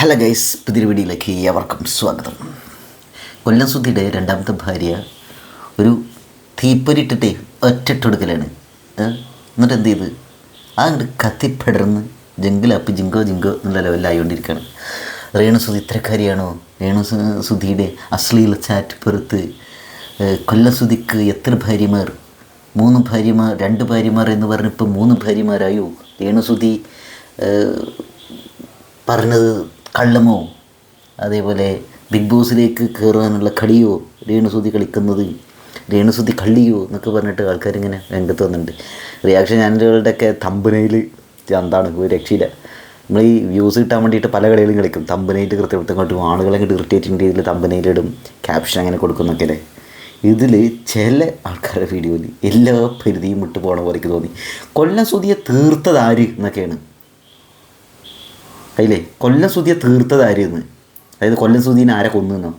Hello guys വീഡിയോയിലേക്ക് ഏവർക്കും സ്വാഗതം. കൊല്ലം സുധിയുടെ രണ്ടാമത്തെ ഭാര്യ ഒരു തീപ്പൊരിട്ടിട്ട് ഒറ്റട്ടെടുക്കലാണ്? എന്നിട്ട് എന്ത് ചെയ്ത് ആ അങ്ങോട്ട് കത്തിപ്പെടർന്ന് ജംഗിലപ്പ് ജിങ്കോ ജിങ്കോ എന്നുള്ള ലെവലിലായിക്കൊണ്ടിരിക്കുകയാണ് രേണു സുധി ഇത്തരക്കാരിയാണോ രേണു സുധിയുടെ അശ്ലീല ചാറ്റ് പുറത്ത് കൊല്ലം സുധിക്ക് എത്ര ഭാര്യമാർ? മൂന്ന് ഭാര്യമാർ രണ്ട് ഭാര്യമാർ എന്ന് പറഞ്ഞപ്പോൾ മൂന്ന് ഭാര്യമാരായോ? രേണുസുതി പറഞ്ഞത് കള്ളമോ? അതേപോലെ ബിഗ് ബോസിലേക്ക് കയറാനുള്ള കളിയോ? രേണുസുതി കളിക്കുന്നത് രേണുസുതി കള്ളിയോ എന്നൊക്കെ പറഞ്ഞിട്ട് ആൾക്കാരിങ്ങനെ രംഗത്ത് വന്നിട്ടുണ്ട്. റിയാക്ഷൻ ചാനലുകളുടെയൊക്കെ തമ്പനയിൽ എന്താണ്? ഒരു രക്ഷയില്ല. നമ്മൾ ഈ വ്യൂസ് കിട്ടാൻ വേണ്ടിയിട്ട് പല കളികളും കളിക്കും. തമ്പനയിൽ കൃത്യപ്പെടുത്തും ഇങ്ങോട്ടും ആളുകളെ അങ്ങോട്ട് ഇറിറ്റേറ്റിംഗ് രീതിയിൽ തമ്പനയിലിടും ക്യാപ്ഷൻ അങ്ങനെ കൊടുക്കുന്നൊക്കെ അല്ലേ? ഇതിൽ ചില ആൾക്കാരുടെ വീഡിയോയിൽ എല്ലാ പരിധിയും വിട്ടു പോകണ പോലെ എനിക്ക് തോന്നി. കൊല്ലം സുതിയെ തീർത്തത് ആര് എന്നൊക്കെയാണ്. അതിലേ കൊല്ലം സുതിയെ തീർത്തത് ആര് അതായത് കൊല്ലം സുധീനെ ആരെ കൊന്നുന്നോ?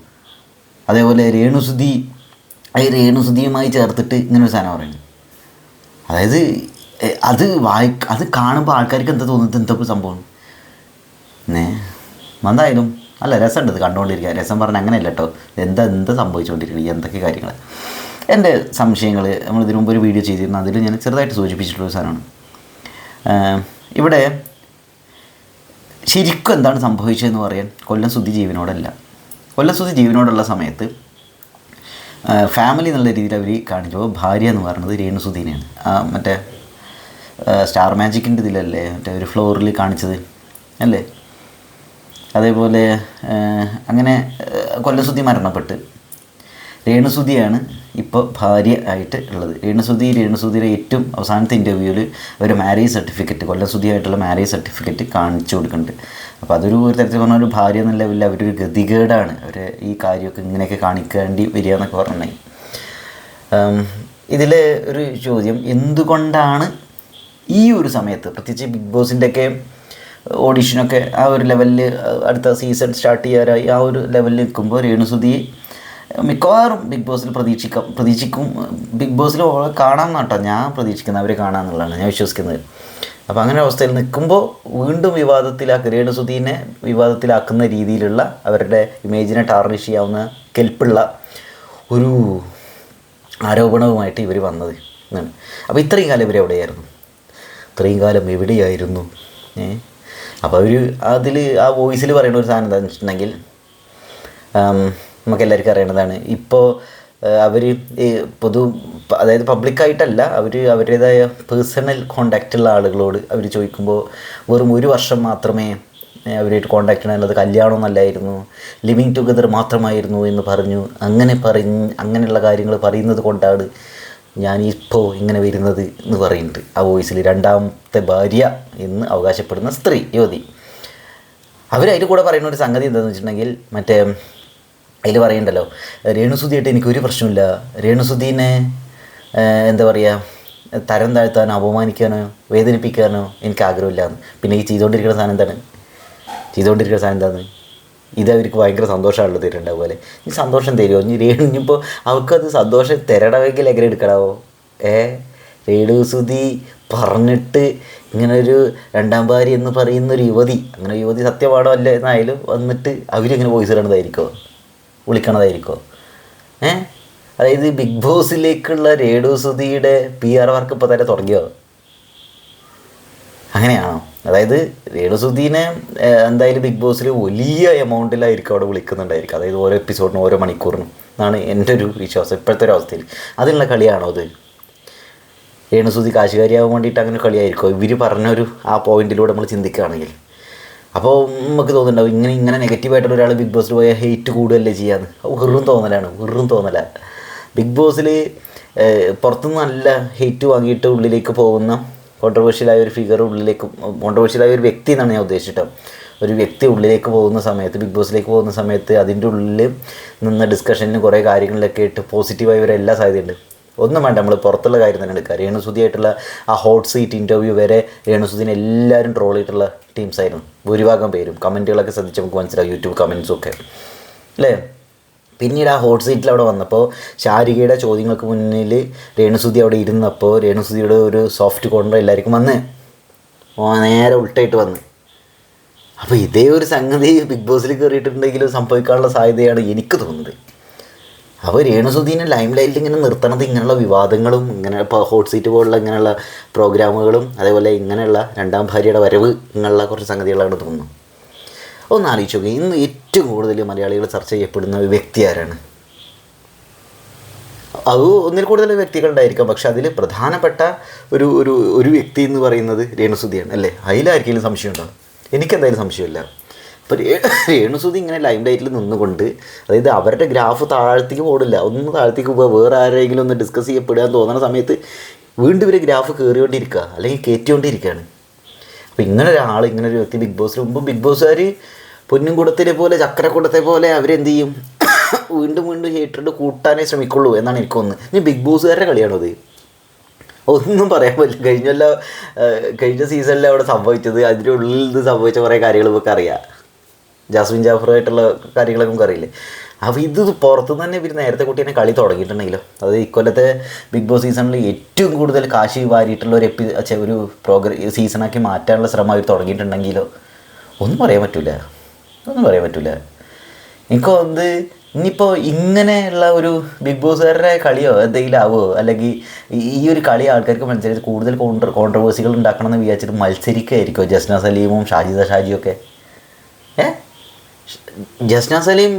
അതേപോലെ രേണുസുതി ഈ രേണുസുതിയുമായി ചേർത്തിട്ട് ഇങ്ങനെ ഒരു സാധനം പറയുന്നു. അതായത് അത് വായി അത് കാണുമ്പോൾ ആൾക്കാർക്ക് എന്താ തോന്നുന്നത്? എന്താ സംഭവം? ഏ എന്തായാലും അല്ല രസമുണ്ട് ഇത് കണ്ടുകൊണ്ടിരിക്കുക രസം പറഞ്ഞാൽ അങ്ങനെയല്ല കേട്ടോ എന്താ എന്താ സംഭവിച്ചുകൊണ്ടിരിക്കുന്നത് എന്തൊക്കെ കാര്യങ്ങൾ എന്റെ സംശയങ്ങൾ നമ്മൾ ഇതിനു മുമ്പ് ഒരു വീഡിയോ ചെയ്തിരുന്നു. അതിൽ ഞാൻ ചെറുതായിട്ട് സൂചിപ്പിച്ചിട്ടുള്ള സാധനമാണ്. ഇവിടെ ശരിക്കും എന്താണ് സംഭവിച്ചതെന്ന് പറയാൻ കൊല്ലം സുധി ജീവനോടല്ല. കൊല്ലം സുധി ജീവനോടുള്ള സമയത്ത് ഫാമിലി എന്നുള്ള രീതിയിൽ അവർ കാണിച്ചപ്പോൾ ഭാര്യ എന്ന് പറയുന്നത് രേണു സുധീനെയാണ്. മറ്റേ സ്റ്റാർ മാജിക്കിന്റെ ഇതിലല്ലേ മറ്റേ ഒരു ഫ്ലോറിൽ കാണിച്ചത് അല്ലേ? അതേപോലെ അങ്ങനെ കൊല്ലസുദ്ധി മരണപ്പെട്ട്. രേണുസുതിയാണ് ഇപ്പോൾ ഭാര്യ ആയിട്ട് ഉള്ളത്. രേണുസുതി രേണുസുതിയുടെ ഏറ്റവും അവസാനത്തെ ഇന്റർവ്യൂവിൽ ഒരു മാരേജ് സർട്ടിഫിക്കറ്റ് കൊല്ലസുതി ആയിട്ടുള്ള മാരേജ് സർട്ടിഫിക്കറ്റ് കാണിച്ചു കൊടുക്കുന്നുണ്ട്. അപ്പോൾ അതൊരു ഒരു തരത്തിൽ പറഞ്ഞാൽ ഒരു ഭാര്യ എന്ന ലെവലിൽ അവരൊരു ഗതികേടാണ്. അവർ ഈ കാര്യമൊക്കെ ഇങ്ങനെയൊക്കെ കാണിക്കേണ്ടി വരിക എന്നൊക്കെ പറഞ്ഞാൽ ഇതിൽ ഒരു ചോദ്യം. എന്തുകൊണ്ടാണ് ഈ ഒരു സമയത്ത് പ്രത്യേകിച്ച് ബിഗ് ബോസിന്റെയൊക്കെ ഓഡിഷനൊക്കെ ആ ഒരു ലെവലിൽ അടുത്ത സീസൺ സ്റ്റാർട്ട് ചെയ്യാറായി ആ ഒരു ലെവലിൽ നിൽക്കുമ്പോൾ രേണുസുതി മിക്കവാറും ബിഗ് ബോസിൽ പ്രതീക്ഷിക്കാം പ്രതീക്ഷിക്കും. ബിഗ് ബോസിൽ കാണാൻ കേട്ടോ ഞാൻ പ്രതീക്ഷിക്കുന്നത് അവരെ കാണാമെന്നുള്ളതാണ് ഞാൻ വിശ്വസിക്കുന്നത്. അപ്പോൾ അങ്ങനെ അവസ്ഥയിൽ നിൽക്കുമ്പോൾ വീണ്ടും വിവാദത്തിലാക്കുക രേണുസുദീനെ വിവാദത്തിലാക്കുന്ന രീതിയിലുള്ള അവരുടെ ഇമേജിനെ ടാർണിഷ് ചെയ്യാവുന്ന കെൽപ്പുള്ള ഒരു ആരോപണവുമായിട്ട് ഇവർ വന്നത് എന്നാണ്. അപ്പോൾ ഇത്രയും കാലം ഇവർ എവിടെയായിരുന്നു? ഇത്രയും കാലം എവിടെയായിരുന്നു? ഏ? അപ്പോൾ അവർ അതിൽ ആ വോയിസിൽ പറയുന്ന ഒരു സാധനം എന്താണെന്ന് വെച്ചിട്ടുണ്ടെങ്കിൽ നമുക്ക് എല്ലാവർക്കും അറിയേണ്ടതാണ് ഇപ്പോൾ അവർ ഈ പൊതു അതായത് പബ്ലിക്കായിട്ടല്ല അവർ അവരുടേതായ പേഴ്സണൽ കോണ്ടാക്റ്റുള്ള ആളുകളോട് അവർ ചോദിക്കുമ്പോൾ വെറും ഒരു വർഷം മാത്രമേ അവരായിട്ട് കോണ്ടാക്ട് ഉണ്ടായിരുന്നത് കല്യാണമൊന്നല്ലായിരുന്നു ലിവിങ് ടുഗദർ മാത്രമായിരുന്നു എന്ന് പറഞ്ഞു. അങ്ങനെ പറഞ്ഞ് അങ്ങനെയുള്ള കാര്യങ്ങൾ പറയുന്നത് കൊണ്ടാണ് ഞാനിപ്പോൾ ഇങ്ങനെ വരുന്നത് എന്ന് പറയുന്നുണ്ട്. ആ വോയിസിൽ രണ്ടാമത്തെ ഭാര്യ എന്ന് അവകാശപ്പെടുന്ന സ്ത്രീ യുവതി. അവരതിൽ കൂടെ പറയുന്ന ഒരു സംഗതി എന്താണെന്ന് വെച്ചിട്ടുണ്ടെങ്കിൽ മറ്റേ അതിൽ പറയണ്ടല്ലോ. രേണുസുതിയായിട്ട് എനിക്കൊരു പ്രശ്നമില്ല രേണുസുദീനെ ഏഹ്, എന്താ പറയുക തരം താഴ്ത്താനോ അപമാനിക്കാനോ വേദനിപ്പിക്കാനോ എനിക്ക് ആഗ്രഹമില്ല പിന്നെ ഈ ചെയ്തുകൊണ്ടിരിക്കുന്ന സാധനം എന്താണ്? ചെയ്തുകൊണ്ടിരിക്കുന്ന സാധനം എന്താണ്? ഇത് അവർക്ക് ഭയങ്കര സന്തോഷമാണല്ലോ തരുന്നുണ്ട് പോലെ ഈ സന്തോഷം തരുമോ ഇനി രേണു ഇനിയിപ്പോൾ അവർക്കത് സന്തോഷം തരണമെങ്കിൽ എങ്ങനെ എടുക്കണമോ ഏ? രേണുസുതി പറഞ്ഞിട്ട് ഇങ്ങനെ ഒരു രണ്ടാം ഭാര്യ എന്ന് പറയുന്ന ഒരു യുവതി അങ്ങനെ യുവതി സത്യമാണോ അല്ല എന്നായാലും വന്നിട്ട് അവരിങ്ങനെ വോയിസ് ഇടണതായിരിക്കോ വിളിക്കണതായിരിക്കോ? ഏ? അതായത് ബിഗ് ബോസിലേക്കുള്ള രേഡു സുധിയുടെ പി ആർ വർക്ക് ഇപ്പോൾ തന്നെ തുടങ്ങിയോ? അങ്ങനെയാണോ? അതായത് രേഡു സുധീനെ എന്തായാലും ബിഗ് ബോസിൽ വലിയ എമൗണ്ടിലായിരിക്കും അവിടെ വിളിക്കുന്നുണ്ടായിരിക്കും. അതായത് ഓരോ എപ്പിസോഡിനും ഓരോ മണിക്കൂറിനും എന്നാണ് എന്റെ ഒരു വിശ്വാസം ഇപ്പോഴത്തെ ഒരു അവസ്ഥയിൽ. അതിനുള്ള കളിയാണോ അത്? രേണുസുതി കാശുകാരിയാവാൻ വേണ്ടിയിട്ട് അങ്ങനെ കളിയായിരിക്കും? ഇവർ പറഞ്ഞൊരു ആ പോയിന്റിലൂടെ നമ്മൾ ചിന്തിക്കുകയാണെങ്കിൽ. അപ്പോൾ നമുക്ക് തോന്നുന്നുണ്ടാവും ഇങ്ങനെ ഇങ്ങനെ നെഗറ്റീവായിട്ടുള്ള ഒരാൾ ബിഗ് ബോസിൽ പോയാൽ ഹെയ്റ്റ് കൂടുകയല്ലേ ചെയ്യാന്ന്. വെറും തോന്നലാണ് വെറും തോന്നല ബിഗ് ബോസിൽ പുറത്തുനിന്ന് നല്ല ഹെയ്റ്റ് വാങ്ങിയിട്ട് ഉള്ളിലേക്ക് പോകുന്ന കോൺട്രവേഴ്ഷ്യലായ ഒരു ഫിഗർ ഉള്ളിലേക്ക് കോൺട്രവേഴ്ഷ്യലായ ഒരു വ്യക്തി എന്നാണ് ഞാൻ ഉദ്ദേശിച്ചത് ഒരു വ്യക്തി ഉള്ളിലേക്ക് പോകുന്ന സമയത്ത് ബിഗ് ബോസിലേക്ക് പോകുന്ന സമയത്ത് അതിന്റെ ഉള്ളിൽ നിന്ന് ഡിസ്കഷനിൽ കുറേ കാര്യങ്ങളിലൊക്കെ ഇട്ട് പോസിറ്റീവായി ഒരു എല്ലാ സാധ്യതയുണ്ട്. ഒന്നും വേണ്ട നമ്മൾ പുറത്തുള്ള കാര്യം തന്നെ എടുക്കുക. രേണുസുതിയായിട്ടുള്ള ആ ഹോട്ട് സീറ്റ് ഇന്റർവ്യൂ വരെ രേണുസുദീനെ എല്ലാവരും ട്രോൾ ചെയ്തിട്ടുള്ള ടീംസ് ആയിരുന്നു. ഭൂരിഭാഗം പേരും. കമന്റുകളൊക്കെ ശ്രദ്ധിച്ച് നമുക്ക് മനസ്സിലാവും യൂട്യൂബ് കമൻസും ഒക്കെ. അല്ലേ? പിന്നീട് ആ ഹോട്ട് സീറ്റിൽ അവിടെ വന്നപ്പോൾ ശാരികയുടെ ചോദ്യങ്ങൾക്ക് മുന്നിൽ രേണുസുതി അവിടെ ഇരുന്നപ്പോൾ രേണുസുതിയുടെ ഒരു സോഫ്റ്റ് കോർണർ എല്ലാവർക്കും വന്ന്. നേരെ ഉൾട്ടായിട്ട് വന്ന്. അപ്പോൾ ഇതേ ഒരു സംഗതി ബിഗ് ബോസിൽ കയറിയിട്ടുണ്ടെങ്കിലും സംഭവിക്കാനുള്ള സാധ്യതയാണ് എനിക്ക് തോന്നുന്നത്. അപ്പോൾ രേണുസുദീനെ ലൈം ലൈറ്റിൽ ഇങ്ങനെ നിർത്തണത് ഇങ്ങനെയുള്ള വിവാദങ്ങളും ഇങ്ങനെ ഇപ്പോൾ ഹോട്ട് സീറ്റ് പോലുള്ള ഇങ്ങനെയുള്ള പ്രോഗ്രാമുകളും അതേപോലെ ഇങ്ങനെയുള്ള രണ്ടാം ഭാര്യയുടെ വരവ് ഇങ്ങനെയുള്ള കുറച്ച് സംഗതികളാണ് തോന്നുന്നു. ഒന്ന് ആലോചിച്ച് നോക്കി ഇന്ന് ഏറ്റവും കൂടുതൽ മലയാളികൾ ചർച്ച ചെയ്യപ്പെടുന്ന വ്യക്തി ആരാണ്? അത് ഒന്നിൽ കൂടുതൽ വ്യക്തികളുണ്ടായിരിക്കാം പക്ഷെ അതിൽ പ്രധാനപ്പെട്ട ഒരു ഒരു ഒരു വ്യക്തി എന്ന് പറയുന്നത് രേണുസുദ്ധിയാണ് അല്ലേ? അതിലാർക്കെങ്കിലും സംശയമുണ്ടോ? എനിക്കെന്തായാലും സംശയമില്ല. അപ്പോൾ രേണുസുതി ഇങ്ങനെ ലൈം ലൈറ്റിൽ നിന്നുകൊണ്ട് അതായത് അവരുടെ ഗ്രാഫ് താഴത്തേക്ക് പോടില്ല ഒന്ന് താഴത്തേക്ക് പോകുക വേറെ ആരെങ്കിലും ഒന്ന് ഡിസ്കസ് ചെയ്യപ്പെടുക തോന്നുന്ന സമയത്ത് വീണ്ടും ഇവർ ഗ്രാഫ് കയറിക്കൊണ്ടിരിക്കുക അല്ലെങ്കിൽ കയറ്റിക്കൊണ്ടിരിക്കുകയാണ് അപ്പോൾ ഇങ്ങനെ ഒരാൾ ഇങ്ങനെ ഒരു വ്യക്തി ബിഗ് ബോസിന് മുമ്പ് ബിഗ് ബോസുകാർ പൊന്നും കൂടത്തിലെ പോലെ ചക്രക്കൂടത്തെ പോലെ അവരെന്ത് ചെയ്യും? വീണ്ടും വീണ്ടും ഹേറ്റഡ് കൂട്ടാനേ ശ്രമിക്കുള്ളൂ എന്നാണ് എനിക്ക് തോന്നുന്നത്. ഇനി ബിഗ് ബോസുകാരുടെ കളിയാണത് ഒന്നും പറയാൻ പറ്റില്ല. കഴിഞ്ഞല്ല കഴിഞ്ഞ സീസണിൽ അവിടെ സംഭവിച്ചത് അതിന്റെ ഉള്ളിൽ നിന്ന് സംഭവിച്ച കുറേ കാര്യങ്ങൾ നമുക്ക് അറിയാം. ജാസ്മിൻ ജാഫറുമായിട്ടുള്ള കാര്യങ്ങളൊക്കെ നമുക്ക് അറിയില്ലേ അപ്പോൾ ഇത് പുറത്തുനിന്ന് തന്നെ ഇവർ നേരത്തെ കുട്ടീനെ കളി തുടങ്ങിയിട്ടുണ്ടെങ്കിലോ? അത് ഇക്കൊല്ലത്തെ ബിഗ് ബോസ് സീസണിൽ ഏറ്റവും കൂടുതൽ കാശ് വാരിയിട്ടുള്ള ഒരു എപ്പി ഒരു പ്രോഗ്ര സീസണാക്കി മാറ്റാനുള്ള ശ്രമം അവർ തുടങ്ങിയിട്ടുണ്ടെങ്കിലോ? ഒന്നും പറയാൻ പറ്റില്ല ഒന്നും പറയാൻ പറ്റില്ല എനിക്ക് വന്ന് ഇനിയിപ്പോൾ ഇങ്ങനെയുള്ള ഒരു ബിഗ് ബോസുകാരുടെ കളിയോ എന്തെങ്കിലും ആവോ അല്ലെങ്കിൽ ഈ- ഒരു കളി ആൾക്കാർക്ക് മനസ്സിലായിട്ട് കൂടുതൽ കോൺട്ര കോൺട്രവേഴ്സികൾ ഉണ്ടാക്കണം എന്ന് വിചാരിച്ചിട്ട് മത്സരിക്കുകയായിരിക്കുമോ ജസ്ന സലീമും ഷാജിദ ഷാജിയൊക്കെ? ഏ? ജസ്ന സലീം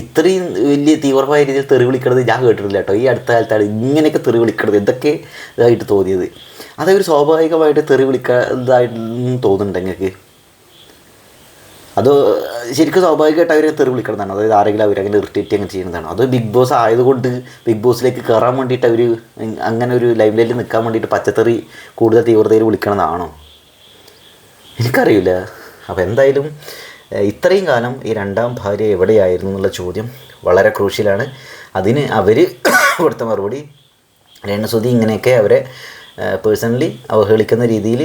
ഇത്രയും വലിയ തീവ്രമായ രീതിയിൽ തെറി വിളിക്കണത് ഞാൻ കേട്ടിട്ടില്ല കേട്ടോ. ഈ അടുത്ത കാലത്താണ് ഇങ്ങനെയൊക്കെ തെറി വിളിക്കണത്. എന്തൊക്കെ ഇതായിട്ട് തോന്നിയത്. അതൊരു സ്വാഭാവികമായിട്ട് തെറി വിളിക്കാതായിട്ട് തോന്നുന്നുണ്ട് നിങ്ങൾക്ക് അത് ശരിക്കും സ്വാഭാവികമായിട്ട് അവരെ തെറി വിളിക്കണതാണ്? അതായത് ആരെങ്കിലും അവരങ്ങനെ ഇറിറ്റേറ്റ് അങ്ങനെ ചെയ്യുന്നതാണ്? അത് ബിഗ് ബോസ് ആയതുകൊണ്ട് ബിഗ് ബോസിലേക്ക് കയറാൻ വേണ്ടിയിട്ട് അവർ അങ്ങനെ ഒരു ലൈവ് ലൈനിൽ നിൽക്കാൻ വേണ്ടിയിട്ട് പച്ചത്തെറി കൂടുതൽ തീവ്രതയിൽ വിളിക്കണതാണോ? എനിക്കറിയില്ല. അപ്പോൾ എന്തായാലും ഇത്രയും കാലം ഈ രണ്ടാം ഭാര്യ എവിടെയായിരുന്നു എന്നുള്ള ചോദ്യം വളരെ ക്രൂഷ്യലാണ്. അതിന് അവർ കൊടുത്ത മറുപടി രേണസുതി ഇങ്ങനെയൊക്കെ അവരെ പേഴ്സണലി അവഹേളിക്കുന്ന രീതിയിൽ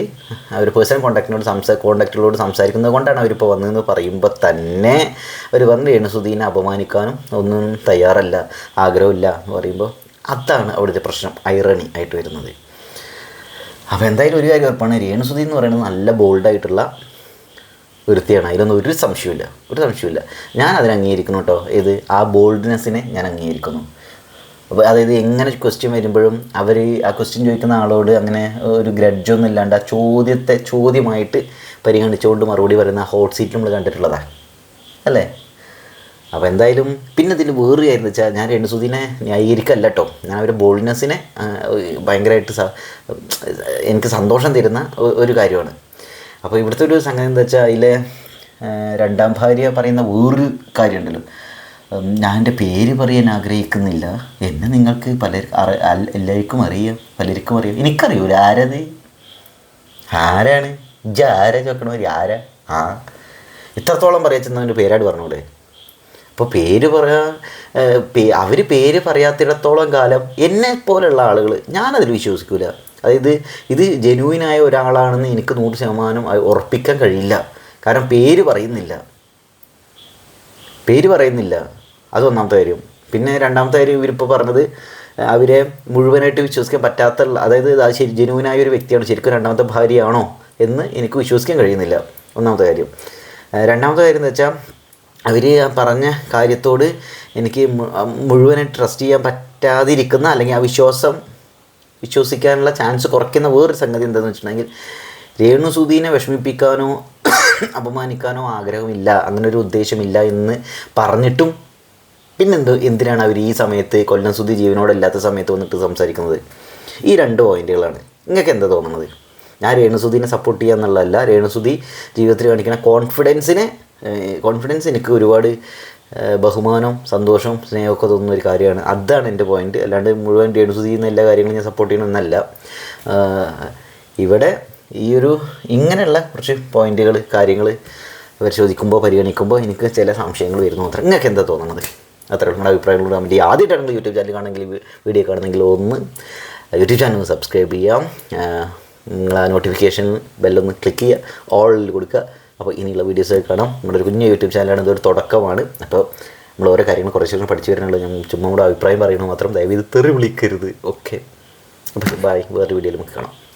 അവർ പേഴ്സണൽ കോണ്ടാക്റ്റിനോട് സംസാ കോണ്ടാക്റ്റുകളോട് സംസാരിക്കുന്നത് കൊണ്ടാണ് അവരിപ്പോൾ വന്നതെന്ന് പറയുമ്പോൾ തന്നെ അവർ വന്ന് രേണുസുദീനെ അപമാനിക്കാനും ഒന്നും തയ്യാറല്ല ആഗ്രഹമില്ല എന്ന് പറയുമ്പോൾ അതാണ് അവിടുത്തെ പ്രശ്നം ഐറണി ആയിട്ട് വരുന്നത്. അപ്പോൾ എന്തായാലും ഒരു കാര്യം ഉറപ്പാണ് രേണുസുതി എന്ന് പറയുന്നത് നല്ല ബോൾഡായിട്ടുള്ള വൃത്തിയാണ് അതിലൊന്നും ഒരു സംശയമില്ല ഒരു സംശയമില്ല ഞാൻ അതിനെ അംഗീകരിക്കുന്നു കേട്ടോ. ഇത് ആ ബോൾഡ്നെസ്സിനെ ഞാൻ അംഗീകരിക്കുന്നു. അപ്പോൾ അതായത് എങ്ങനെ ക്വസ്റ്റ്യൻ വരുമ്പോഴും അവർ ആ ക്വസ്റ്റ്യൻ ചോദിക്കുന്ന ആളോട് അങ്ങനെ ഒരു ഗ്രഡ്ജൊന്നും ഇല്ലാണ്ട് ആ ചോദ്യത്തെ ചോദ്യമായിട്ട് പരിഗണിച്ചുകൊണ്ട് മറുപടി പറയുന്ന ഹോട്ട് സീറ്റ് നമ്മൾ കണ്ടിട്ടുള്ളതാണ് അല്ലേ? അപ്പോൾ എന്തായാലും പിന്നെ ഇതിൽ വേറെ എന്ന് വെച്ചാൽ ഞാൻ രേണുസുദീനെ ന്യായീകരിക്കല്ല കേട്ടോ. ഞാൻ അവരുടെ ബോൾഡ്നെസ്സിനെ ഭയങ്കരമായിട്ട് എനിക്ക് സന്തോഷം തരുന്ന ഒരു കാര്യമാണ്. അപ്പോൾ ഇവിടുത്തെ ഒരു സംഗതി എന്താ വെച്ചാൽ അതിലെ രണ്ടാം ഭാര്യ പറയുന്ന വേറൊരു കാര്യമുണ്ടല്ലോ. ഞാൻ എന്റെ പേര് പറയാൻ ആഗ്രഹിക്കുന്നില്ല. എന്നെ നിങ്ങൾക്ക് പലർ എല്ലാവർക്കും അറിയാം. പലർക്കും അറിയാം. എനിക്കറിയൂല. ആരത്? ആരാണ്? ഇജ്ജ ആരാ ചോക്കണവർ ആരാ? ആ. ഇത്രത്തോളം പറയാ ചെന്നവന്റെ പേരാട് പറഞ്ഞൂടെ. അപ്പോൾ പേര് പറയാൻ അവർ പേര് പറയാത്തിടത്തോളം കാലം എന്നെ പോലെയുള്ള ആളുകൾ ഞാനതിൽ വിശ്വസിക്കില്ല അതായത് ഇത് ജെനുവിനായ ഒരാളാണെന്ന് എനിക്ക് നൂറ് ശതമാനം ഉറപ്പിക്കാൻ കഴിയില്ല. കാരണം പേര് പറയുന്നില്ല. പേര് പറയുന്നില്ല. അത് ഒന്നാമത്തെ കാര്യം. പിന്നെ രണ്ടാമത്തെ കാര്യം ഇവരിപ്പോൾ പറഞ്ഞത് അവരെ മുഴുവനായിട്ട് വിശ്വസിക്കാൻ പറ്റാത്ത അതായത് അത് ശരി ജനുവിനായ ഒരു വ്യക്തിയാണ് ശരിക്കും രണ്ടാമത്തെ ഭാര്യയാണോ എന്ന് എനിക്ക് വിശ്വസിക്കാൻ കഴിയുന്നില്ല. ഒന്നാമത്തെ കാര്യം. രണ്ടാമത്തെ കാര്യം എന്ന് വെച്ചാൽ അവർ പറഞ്ഞ കാര്യത്തോട് എനിക്ക് മുഴുവനായിട്ട് ട്രസ്റ്റ് ചെയ്യാൻ പറ്റാതിരിക്കുന്ന അല്ലെങ്കിൽ ആ വിശ്വാസം വിശ്വസിക്കാനുള്ള ചാൻസ് കുറയ്ക്കുന്ന വേറൊരു സംഗതി എന്താണെന്ന് വെച്ചിട്ടുണ്ടെങ്കിൽ രേണു സുധീനെ വിഷമിപ്പിക്കാനോ അപമാനിക്കാനോ ആഗ്രഹമില്ല അങ്ങനെ ഒരു ഉദ്ദേശമില്ല എന്ന് പറഞ്ഞിട്ടും പിന്നെന്ത് എന്തിനാണ് അവർ ഈ സമയത്ത് കൊല്ലം സുധി ജീവനോടല്ലാത്ത സമയത്ത് വന്നിട്ട് സംസാരിക്കുന്നത്? ഈ രണ്ട് പോയിന്റുകളാണ്. നിങ്ങൾക്ക് എന്താ തോന്നുന്നത്? ഞാൻ രേണുസുധീനെ സപ്പോർട്ട് ചെയ്യുക എന്നുള്ളതല്ല രേണുസുധി ജീവിതത്തിൽ കാണിക്കുന്ന കോൺഫിഡൻസിനെ കോൺഫിഡൻസ് എനിക്ക് ഒരുപാട് ബഹുമാനം സന്തോഷം സ്നേഹമൊക്കെ തോന്നുന്ന ഒരു കാര്യമാണ്. അതാണ് എന്റെ പോയിന്റ് അല്ലാണ്ട് മുഴുവൻ രേണുസുധി ചെയ്യുന്ന എല്ലാ കാര്യങ്ങളും ഞാൻ സപ്പോർട്ട് ചെയ്യണമെന്നല്ല ഇവിടെ ഈ ഒരു ഇങ്ങനെയുള്ള കുറച്ച് പോയിന്റുകൾ കാര്യങ്ങൾ പരിശോധിക്കുമ്പോൾ പരിഗണിക്കുമ്പോൾ എനിക്ക് ചില സംശയങ്ങൾ വരുന്നു മാത്രം. നിങ്ങൾക്ക് എന്താ തോന്നുന്നത്? അത്ര നിങ്ങളുടെ അഭിപ്രായങ്ങളോട് വേണ്ടി ആദ്യമായിട്ടാണെങ്കിൽ യൂട്യൂബ് ചാനൽ കാണണമെങ്കിൽ വീഡിയോ കാണണമെങ്കിൽ ഒന്ന് യൂട്യൂബ് ചാനൽ സബ്സ്ക്രൈബ് ചെയ്യാം. നിങ്ങൾ ആ നോട്ടിഫിക്കേഷൻ ബെല്ലൊന്ന് ക്ലിക്ക് ചെയ്യുക. ഓൾ കൊടുക്കുക. അപ്പോൾ ഇനിയുള്ള വീഡിയോസ് കാണാം. നമ്മുടെ ഒരു കുഞ്ഞു യൂട്യൂബ് ചാനലാണ്. ഇതൊരു തുടക്കമാണ്. അപ്പോൾ നമ്മൾ ഓരോ കാര്യങ്ങൾ കുറച്ചൊക്കെ പഠിച്ചു വരാനുള്ളത് ഞാൻ ചുമ്മാ കൂടെ അഭിപ്രായം പറയുന്നത് മാത്രം. ദയവ് ഇത് തെറി വിളിക്കരുത്. ഓക്കെ. അപ്പോൾ ബൈ വേറൊരു വീഡിയോയിൽ നമുക്ക് കാണാം.